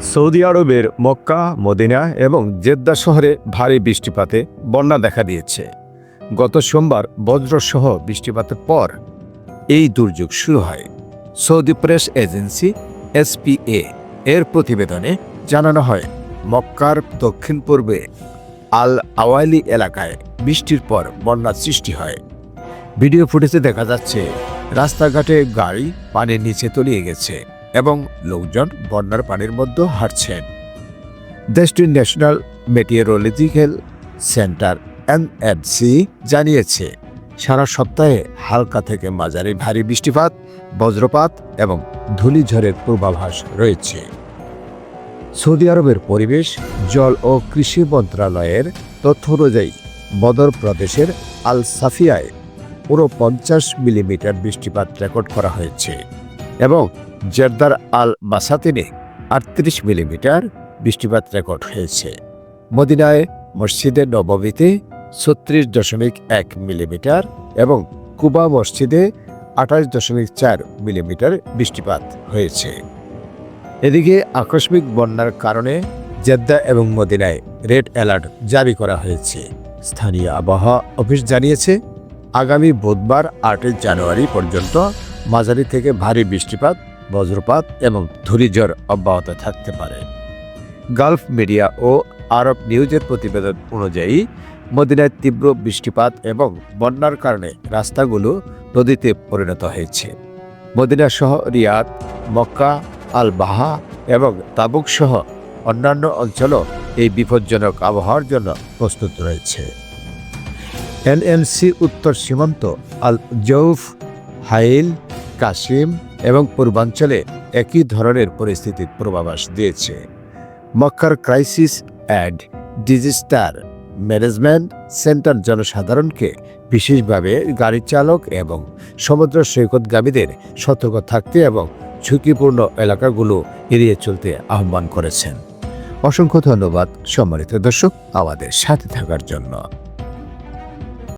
Saudi আরবের Mecca, Medina এবং Jeddah শহরে ভারী বৃষ্টিপাতে বন্যা দেখা দিয়েছে। গত সোমবার বজ্রসহ বৃষ্টিপাতের পর এই দুর্যোগ শুরু হয়। সৌদি প্রেস এজেন্সি, এসপিএ, এর প্রতিবেদনে জানানো হয়, মক্কার দক্ষিণ পূর্বে আল আওয়ালি এলাকায় বৃষ্টির পর বন্যার সৃষ্টি হয়। ভিডিও ফুটেজে দেখা যাচ্ছে, রাস্তাঘাটে গাড়ি পানির নিচে তলিয়ে গেছে। এবং লোকজন বন্যার পানির মধ্যে হাঁটছেন। দেশটির ন্যাশনাল মেটিওরোলজিক্যাল সেন্টার এনএফসি জানিয়েছে, সারা সপ্তাহে হালকা থেকে মাঝারি ভারী বৃষ্টিপাত, বজ্রপাত এবং ধূলিঝড়ের পূর্বাভাস রয়েছে। সৌদি আরবের পরিবেশ, জল ও কৃষি মন্ত্রণালয়ের তথ্য অনুযায়ী বদর প্রদেশের আল সাফিয়ায় পুরো পঞ্চাশ মিলিমিটার বৃষ্টিপাত রেকর্ড করা হয়েছে এবং জেরদার আল বাসাতিনে আটত্রিশ মিলিমিটার বৃষ্টিপাত রেকর্ড হয়েছে। মদিনায় মসজিদে নবমীতে ছত্রিশ দশমিক এক মিলিমিটার এবং কুবা মসজিদে আঠাশ দশমিক চার মিলিমিটার বৃষ্টিপাত হয়েছে। এদিকে আকস্মিক বন্যার কারণে জেদ্দা এবং মদিনায় রেড অ্যালার্ট জারি করা হয়েছে। স্থানীয় আবহাওয়া অফিস জানিয়েছে, আগামী বুধবার আটই জানুয়ারি পর্যন্ত মাঝারি থেকে ভারী বৃষ্টিপাত বজ্রপাত এবং ধূলিঝড় অব্যাহত থাকতে পারে। গালফ মিডিয়া ও আরব নিউজের প্রতিবেদন অনুযায়ী, মদিনায় তীব্র বৃষ্টিপাত এবং বন্যার কারণে রাস্তাগুলো নদীতে পরিণত হয়েছে। মদিনা সহ রিয়াদ, মক্কা আল বাহা এবং তাবুক সহ অন্যান্য অঞ্চলও এই বিপজ্জনক আবহাওয়ার জন্য প্রস্তুত রয়েছে। এনএনসি উত্তর সীমান্ত আল জৌফ হাইল কাশিম এবং পূর্বাঞ্চলে একই ধরনের পরিস্থিতির পূর্বাভাস দিয়েছে। মক্কার crisis and disaster management centre জনসাধারণকে বিশেষভাবে গাড়ি চালক এবং সমুদ্র সৈকতগামীদের সতর্ক থাকতে এবং ঝুঁকিপূর্ণ এলাকাগুলো এড়িয়ে চলতে আহ্বান করেছেন। অসংখ্য ধন্যবাদ সম্মানিত দর্শক, আমাদের সাথে থাকার জন্য।